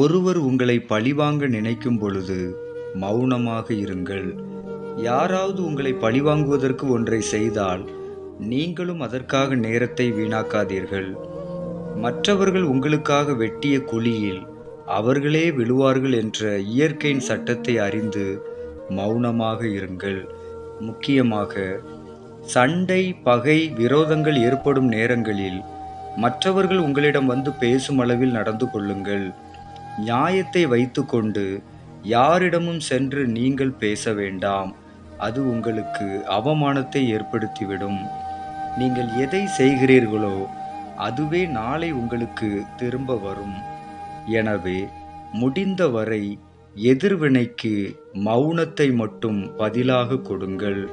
ஒருவர் உங்களை பழிவாங்க நினைக்கும் பொழுது மௌனமாக இருங்கள். யாராவது உங்களை பழிவாங்குவதற்கு ஒன்றை செய்தால் நீங்களும் அதற்காக நேரத்தை வீணாக்காதீர்கள். மற்றவர்கள் உங்களுக்காக வெட்டிய குழியில் அவர்களே விழுவார்கள் என்ற இயற்கையின் சட்டத்தை அறிந்து மௌனமாக இருங்கள். முக்கியமாக சண்டை பகை விரோதங்கள் ஏற்படும் நேரங்களில் மற்றவர்கள் உங்களிடம் வந்து பேசும் அளவில் நடந்து கொள்ளுங்கள். நியாயத்தை வைத்துக்கொண்டு யாரிடமும் சென்று நீங்கள் பேச வேண்டாம். அது உங்களுக்கு அவமானத்தை ஏற்படுத்திவிடும். நீங்கள் எதை செய்கிறீர்களோ அதுவே நாளை உங்களுக்கு திரும்ப வரும். எனவே முடிந்தவரை எதிர்வினைக்கு மௌனத்தை மட்டும் பதிலாக கொடுங்கள்.